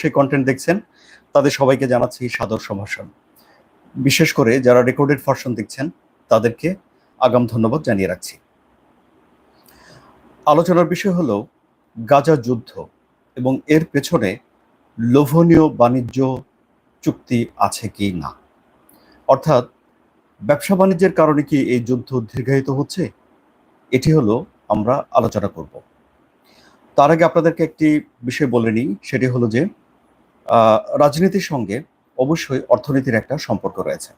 সেই কন্টেন্ট দেখছেন, তাদের সবাইকে জানাচ্ছি সাদর সম্ভাষণ। বিশেষ করে যারা রেকর্ডেড ভার্সন দেখছেন, তাদেরকে আগাম ধন্যবাদ জানিয়ে রাখছি। আলোচনার বিষয় হলো গাজা যুদ্ধ এবং এর পেছনে লোভনীয় বাণিজ্য চুক্তি আছে কি না? অর্থাৎ ব্যবসা বাণিজ্যের কারণে কি এই যুদ্ধ দীর্ঘায়িত হচ্ছে? এটি হলো আমরা আলোচনা করব। তার আগে আপনাদেরকে একটি বিষয় বলে নিই, সেটি হলো যে রাজনীতির সঙ্গে অবশ্যই অর্থনীতির একটা সম্পর্ক রয়েছে।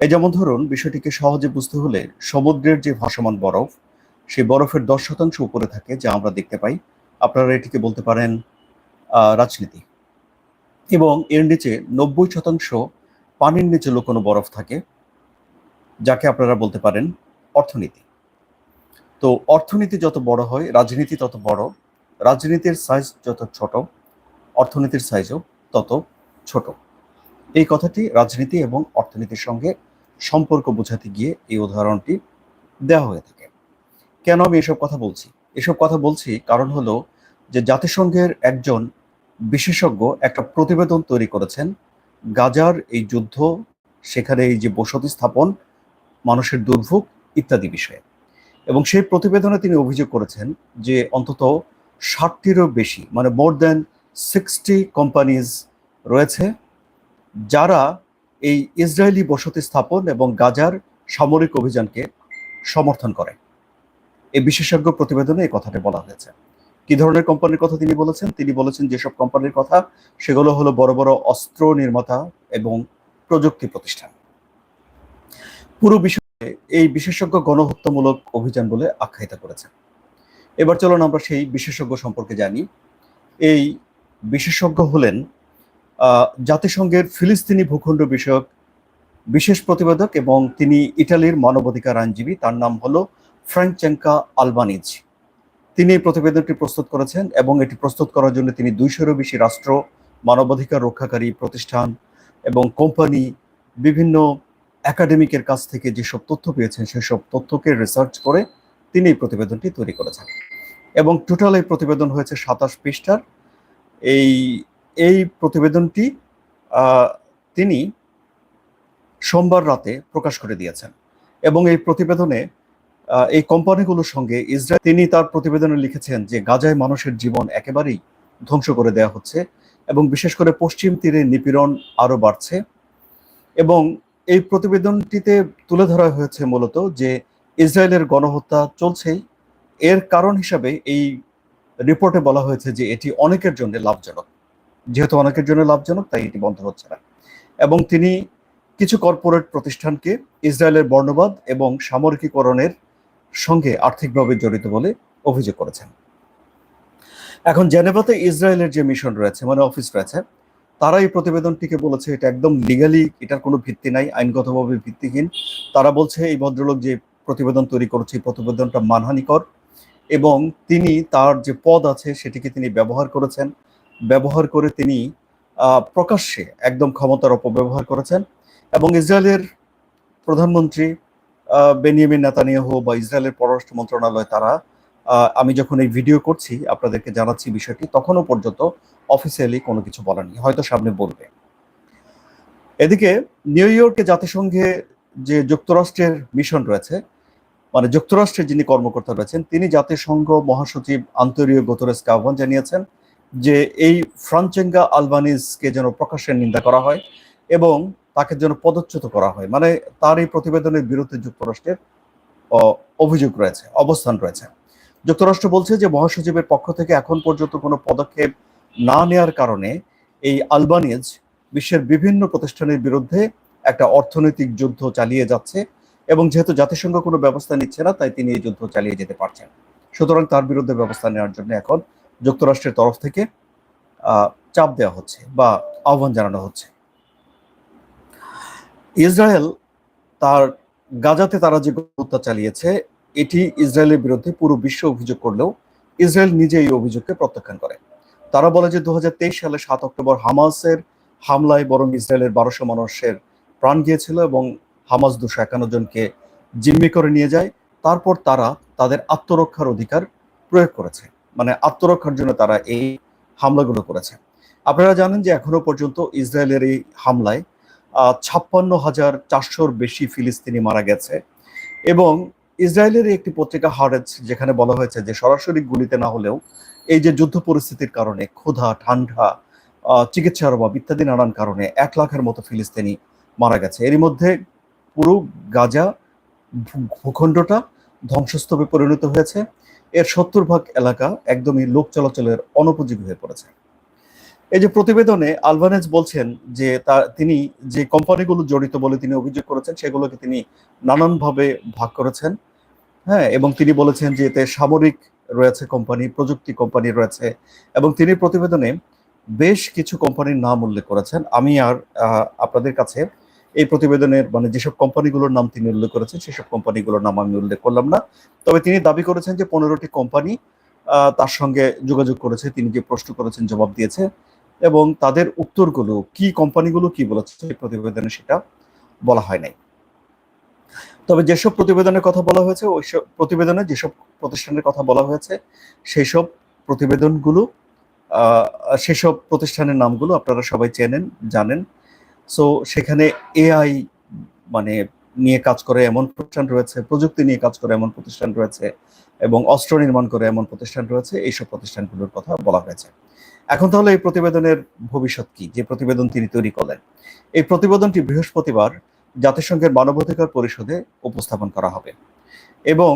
এই যেমন ধরুন, বিষয়টিকে সহজে বুঝতে হলে সমুদ্রের যে ভাসমান বরফ, সেই বরফের দশ শতাংশ উপরে থাকে, যা আমরা দেখতে পাই। আপনারা এটিকে বলতে পারেন রাজনীতি। এবং এর নিচে নব্বই শতাংশ পানির নিচে লুকোনো বরফ থাকে, যাকে আপনারা বলতে পারেন অর্থনীতি। তো অর্থনীতি যত বড় হয়, রাজনীতি তত বড়, রাজনীতির সাইজ যত ছোট অর্থনীতির সাইজও তত ছোট। এই কথাটি রাজনীতি এবং অর্থনীতির সঙ্গে সম্পর্ক বোঝাতে গিয়ে এই উদাহরণটি দেওয়া হয়ে থাকে। কেন আমি এসব কথা বলছি? এসব কথা বলছি কারণ হলো যে জাতিসংঘের একজন বিশেষজ্ঞ একটা প্রতিবেদন তৈরি করেছেন, গাজার এই যুদ্ধ, সেখানে এই যে বসতি স্থাপন, মানুষের দুর্ভোগ ইত্যাদি বিষয়ে। এবং সেই প্রতিবেদনে তিনি অভিযোগ করেছেন যে অন্তত ষাটটিরও বেশি মানে মোর দেন সিক্সটি কোম্পানিজ রয়েছে যারা এই ইসরায়েলি বসতি স্থাপন এবং গাজার সামরিক অভিযানকে সমর্থন করে। এই বিশেষজ্ঞ প্রতিবেদনে এই কথাটি বলা হয়েছে। কি ধরনের কোম্পানির কথা তিনি বলেছেন? তিনি বলেছেন যেসব কোম্পানির কথা, সেগুলো হলো বড় বড় অস্ত্র নির্মাতা এবং প্রযুক্তি প্রতিষ্ঠান। পুরো বিষয়ে এই বিশেষজ্ঞ গণহত্যামূলক অভিযান বলে আখ্যায়িত করেছেন। এবার চলুন আমরা সেই বিশেষজ্ঞ সম্পর্কে জানি। এই বিশেষজ্ঞ হলেন জাতিসংঘের ফিলিস্তিনি ভূখণ্ড বিষয়ক বিশেষ প্রতিবেদক এবং তিনি ইটালির মানবাধিকার আইনজীবী। তার নাম হলো ফ্র্যাঙ্কচেঙ্কা আলবানিজ। তিনি এই প্রতিবেদনটি প্রস্তুত করেছেন এবং এটি প্রস্তুত করার জন্য তিনি দুইশোরও বেশি রাষ্ট্র, মানবাধিকার রক্ষাকারী প্রতিষ্ঠান এবং কোম্পানি, বিভিন্ন একাডেমিকের কাছ থেকে যেসব তথ্য পেয়েছেন, সেসব তথ্যকে রিসার্চ করে তিনি এই প্রতিবেদনটি তৈরি করেছেন। এবং টোটাল এই প্রতিবেদন হয়েছে সাতাশ পৃষ্ঠার। এই এই প্রতিবেদনটি তিনি সোমবার রাতে প্রকাশ করে দিয়েছেন। এবং এই প্রতিবেদনে এই কোম্পানিগুলোর সঙ্গে ইসরায়েল, তিনি তার প্রতিবেদনে লিখেছেন যে, গাজায় মানুষের জীবন একেবারেই ধ্বংস করে দেওয়া হচ্ছে এবং বিশেষ করে পশ্চিম তীরে নিপীড়ন আরও বাড়ছে। এবং এই প্রতিবেদনটিতে তুলে ধরা হয়েছে মূলত যে, ইসরায়েলের গণহত্যা চলছেই। এর কারণ হিসাবে এই রিপোর্টে বলা হয়েছে যে এটি অনেকের জন্য লাভজনক। যেহেতু অনেকের জন্য লাভজনক, তাই এটি বন্ধ হচ্ছে না। এবং তিনি কিছু কর্পোরেট প্রতিষ্ঠানকে ইসরায়েলের বর্ণবাদ এবং সামরিকীকরণের সঙ্গে আর্থিকভাবে জড়িত বলে অভিযোগ করেছেন। এখন জেনেভাতে ইসরায়েলের যে মিশন রয়েছে মানে অফিস রয়েছে, তারা এই প্রতিবেদনটিকে বলেছে এটা একদম লিগালি, এটার কোনো ভিত্তি নাই, আইনগতভাবে ভিত্তিহীন। তারা বলছে এই ভদ্রলোক যে প্রতিবেদন তৈরি করেছে, এই প্রতিবেদনটা মানহানিকর। এবং তিনি তার যে পদ আছে সেটিকে তিনি ব্যবহার করেছেন। ব্যবহার করে তিনি প্রকাশ্যে একদম ক্ষমতার অপব্যবহার করেছেন এবং ইসরায়েলের প্রধানমন্ত্রী বেনিয়ামিন নেতানিয়াহু বা ইসরায়েলের পররাষ্ট্র মন্ত্রণালয় তারা আমি যখন এই ভিডিও করছি, আপনাদেরকে জানাচ্ছি বিষয়টি, তখনও পর্যন্ত অফিসিয়ালি কোনো কিছু বলেনি হয়তো সামনে বলবে। এদিকে নিউ ইয়র্কে জাতিসংঘে যে যুক্তরাষ্ট্রের মিশন রয়েছে মানে যুক্তরাষ্ট্রের যিনি কর্মকর্তা রয়েছেন, তিনি জাতিসংঘ মহাসচিব আন্তরিয় গোতরেসকে আহ্বান জানিয়েছেন যে এই ফ্রাঞ্চেঙ্গা আলবানিজকে যেন প্রকাশ্যে নিন্দা করা হয় এবং তাকে যেন পদচ্যুত করা হয়। মানে তার এই প্রতিবেদনের বিরুদ্ধে যুক্তরাষ্ট্রের অভিযোগ রয়েছে, অবস্থান রয়েছে। যুক্তরাষ্ট্র বলছে যে মহাসচিবের পক্ষ থেকে এখন পর্যন্ত কোনো পদক্ষেপ না নেওয়ার কারণে এই আলবানিজ বিশ্বের বিভিন্ন প্রতিষ্ঠানের বিরুদ্ধে একটা অর্থনৈতিক যুদ্ধ চালিয়ে যাচ্ছে। এবং যেহেতু জাতিসংঘ কোনো ব্যবস্থা নিচ্ছে না, তাই তিনি এই যুদ্ধ চালিয়ে যেতে পারছেন। সুতরাং তার বিরুদ্ধে ব্যবস্থা নেওয়ার জন্য এখন যুক্তরাষ্ট্রের তরফ থেকে চাপ দেওয়া হচ্ছে বা আহ্বান জানানো হচ্ছে। ইসরায়েল তার গাজাতে তারা যে হত্যা চালিয়েছে, এটি ইসরায়েলের বিরুদ্ধে পুরো বিশ্ব অভিযোগ করলেও ইসরায়েল নিজে এই অভিযোগকে প্রত্যাখ্যান করে। তারা বলে যে দু হাজার তেইশ সালে সাত অক্টোবর হামাসের হামলায় বরং ইসরায়েলের বারোশো মানুষের প্রাণ গিয়েছিল এবং হামাস দুশো একান্ন জনকে জিম্মি করে নিয়ে যায়। তারপর তারা তাদের আত্মরক্ষার অধিকার প্রয়োগ করেছে। মানে আত্মরক্ষার জন্য তারা এই হামলাগুলো করেছে। আপনারা জানেন যে এখনও পর্যন্ত ইসরায়েলের এই হামলায় ছাপ্পান্ন হাজার চারশোর বেশি ফিলিস্তিনি মারা গেছে। এবং ইসরায়েলের একটি পত্রিকা হারেজ, যেখানে বলা হয়েছে যে সরাসরি গুলিতে না হলেও এই যে যুদ্ধ পরিস্থিতির কারণে ক্ষুধা, ঠান্ডা চিকিৎসার অভাব ইত্যাদি নানান কারণে এক লাখের মতো ফিলিস্তিনি মারা গেছে। এরই মধ্যে পুরো গাজা ভূখণ্ডটা ধ্বংসস্তূপে পরিণত হয়েছে। এর সত্তর ভাগ এলাকা একদমই লোক চলাচলের অনুপযোগী হয়ে পড়েছে। এই যে প্রতিবেদনে আলভানেজ বলছেন যে তা তিনি যে কোম্পানিগুলো জড়িত বলে তিনি অভিযোগ করেছেন, সেগুলোকে তিনি নানানভাবে ভাগ করেছেন। হ্যাঁ এবং তিনি বলেছেন যে এতে সামরিক রয়েছে কোম্পানি, প্রযুক্তি কোম্পানি রয়েছে, এবং তিনি প্রতিবেদনে বেশ কিছু কোম্পানির নাম উল্লেখ করেছেন। আমি আর আপনাদের কাছে এই প্রতিবেদনের মানে যেসব কোম্পানিগুলোর নাম তিনি উল্লেখ করেছেন, সেসব কোম্পানিগুলোর নাম আমি উল্লেখ করলাম না। তবে তিনি দাবি করেছেন যে পনেরোটি কোম্পানি তার সঙ্গে যোগাযোগ করেছে, তিনি যে প্রশ্ন করেছেন জবাব দিয়েছে এবং তাদের উত্তরগুলো, কি কোম্পানিগুলো কি বলেছে প্রতিবেদনে সেটা বলা হয় নাই। তবে যেসব প্রতিবেদনের কথা বলা হয়েছে ওই সব প্রতিবেদনে যেসব প্রতিষ্ঠানের কথা বলা হয়েছে সেই সব প্রতিবেদনগুলো সেসব প্রতিষ্ঠানের নামগুলো আপনারা সবাই চেনেন, জানেন। সো সেখানে এআই মানে নিয়ে কাজ করে এমন প্রতিষ্ঠান রয়েছে, প্রযুক্তি নিয়ে কাজ করে এমন প্রতিষ্ঠান রয়েছে এবং অস্ত্র নির্মাণ করে এমন প্রতিষ্ঠান রয়েছে, এইসব প্রতিষ্ঠানগুলোর কথা বলা হয়েছে। এখন তাহলে এই প্রতিবেদনের ভবিষ্যৎ কি? যে প্রতিবেদন তিনি তৈরি করলেন। এই প্রতিবেদনটি বৃহস্পতিবার জাতিসংঘের মানবাধিকার পরিষদে উপস্থাপন করা হবে। এবং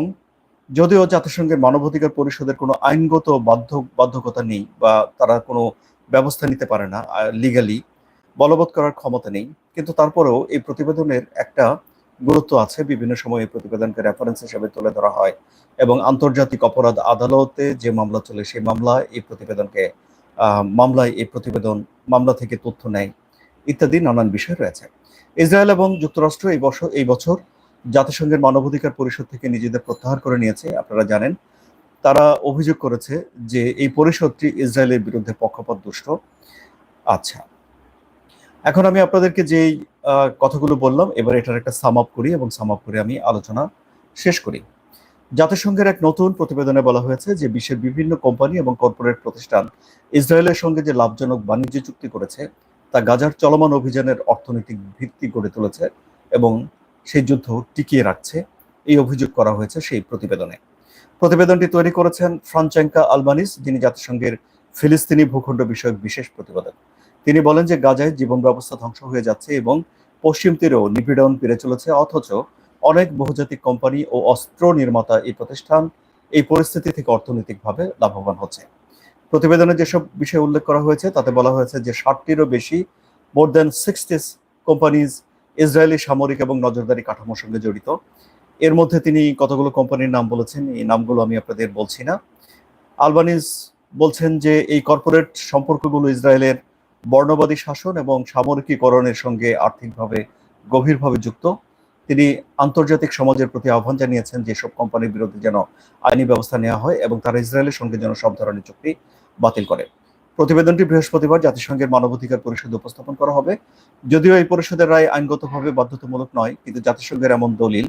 যদিও জাতিসংঘের মানবাধিকার পরিষদের কোনো আইনগত বাধ্য বাধ্যকতা নেই বা তারা কোনো ব্যবস্থা নিতে পারে না লিগালি বলবৎ করার ক্ষমতা নেই, কিন্তু তারপরেও এই প্রতিবেদনের একটা গুরুত্ব আছে। বিভিন্ন সময় এই প্রতিবেদনকে রেফারেন্স হিসেবে তুলে ধরা হয় এবং আন্তর্জাতিক অপরাধ আদালতে যে মামলা চলে, সেই মামলায় এই প্রতিবেদনকে মামলায় এই প্রতিবেদন, মামলা থেকে তথ্য নেয় ইত্যাদি নানান বিষয় রয়েছে। ইসরায়েল এবং যুক্তরাষ্ট্র এই বছর এই বছর জাতিসংঘের মানবাধিকার পরিষদ থেকে নিজেদের প্রত্যাহার করে নিয়েছে, আপনারা জানেন। তারা অভিযোগ করেছে যে এই পরিষদটি ইসরায়েলের বিরুদ্ধে পক্ষপাত দুষ্ট আচ্ছা এখন আমি আপনাদেরকে যেই কথাগুলো বললাম, এবার এটার একটা সাম আপ করি এবং সাম আপ করে আমি আলোচনা শেষ করি। জাতিসংঘের এক নতুন প্রতিবেদনে বলা হয়েছে যে, বিশ্বের বিভিন্ন কোম্পানি এবং কর্পোরেট প্রতিষ্ঠান ইসরায়েলের সঙ্গে যে লাভজনক বাণিজ্য চুক্তি করেছে, তা গাজার চলমান অভিযানের অর্থনৈতিক ভিত্তি গড়ে তুলেছে এবং সেই যুদ্ধ টিকিয়ে রাখছে। এই অভিযোগ করা হয়েছে সেই প্রতিবেদনে। প্রতিবেদনটি তৈরি করেছেন ফ্রাঞ্চাঙ্কা আলবানিস, যিনি জাতিসংঘের ফিলিস্তিনি ভূখণ্ড বিষয়ক বিশেষ প্রতিবেদক। তিনি বলেন যে গাজায় জীবন ব্যবস্থা ধ্বংস হয়ে যাচ্ছে এবং পশ্চিম তীরেও নিপীড়ন পেরে চলেছে, অথচ অনেক বহুজাতিক কোম্পানি ও অস্ত্র নির্মাতা এই প্রতিষ্ঠান এই পরিস্থিতি থেকে অর্থনৈতিকভাবে লাভবান হচ্ছে। প্রতিবেদনে যেসব বিষয় উল্লেখ করা হয়েছে, তাতে বলা হয়েছে যে ষাটটিরও বেশি more than sixties companies Israeli সামরিক এবং নজরদারি কাঠামোর সঙ্গে জড়িত। এর মধ্যে তিনি কতগুলো কোম্পানির নাম বলেছেন, এই নামগুলো আমি আপনাদের বলছি না। আলবানিজ বলছেন যে এই কর্পোরেট সম্পর্কগুলো ইসরায়েলের বর্ণবাদী শাসন এবং সামরিকীকরণের সঙ্গে আর্থিকভাবে গভীরভাবে যুক্ত। তিনি আন্তর্জাতিক সমাজের প্রতি আহ্বান জানিয়েছেন যে সব কোম্পানির বিরুদ্ধে যেন আইনি ব্যবস্থা নেওয়া হয় এবং তারা ইসরায়েলের সঙ্গে যেন সব ধরনের চুক্তি বাতিল করে। প্রতিবেদনটি বৃহস্পতিবার জাতিসংঘের মানবাধিকার পরিষদে উপস্থাপন করা হবে। যদিও এই পরিষদের রায় আইনগতভাবে বাধ্যতামূলক নয়, কিন্তু জাতিসংঘের এমন দলিল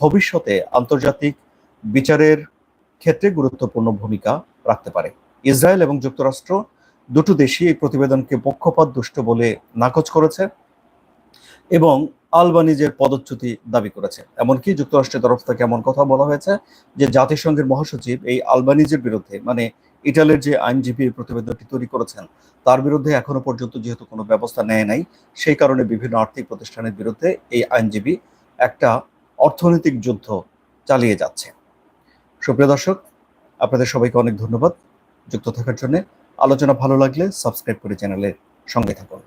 ভবিষ্যতে আন্তর্জাতিক বিচারের ক্ষেত্রে গুরুত্বপূর্ণ ভূমিকা রাখতে পারে। ইসরায়েল এবং যুক্তরাষ্ট্র দুটো দেশই এই প্রতিবেদনকে পক্ষপাত, দুষ্ট বলে নাকচ করেছে এবং আলবানিজের পদচ্যুতি দাবি করেছে। এমনকি যুক্তরাষ্ট্রের তরফ থেকে এমন কথা বলা হয়েছে যে জাতিসংঘের মহাসচিব এই আলবানিজের বিরুদ্ধে মানে ইটালির যে আইনজীবী প্রতিবেদনটি তৈরি করেছেন, তার বিরুদ্ধে এখনও পর্যন্ত যেহেতু কোনো ব্যবস্থা নেয় নাই, সেই কারণে বিভিন্ন আর্থিক প্রতিষ্ঠানের বিরুদ্ধে এই আইনজীবী একটা অর্থনৈতিক যুদ্ধ চালিয়ে যাচ্ছে। সুপ্রিয় দর্শক, আপনাদের সবাইকে অনেক ধন্যবাদ যুক্ত থাকার জন্য। আলোচনা ভালো লাগলে সাবস্ক্রাইব করে চ্যানেলের সঙ্গে থাকুন।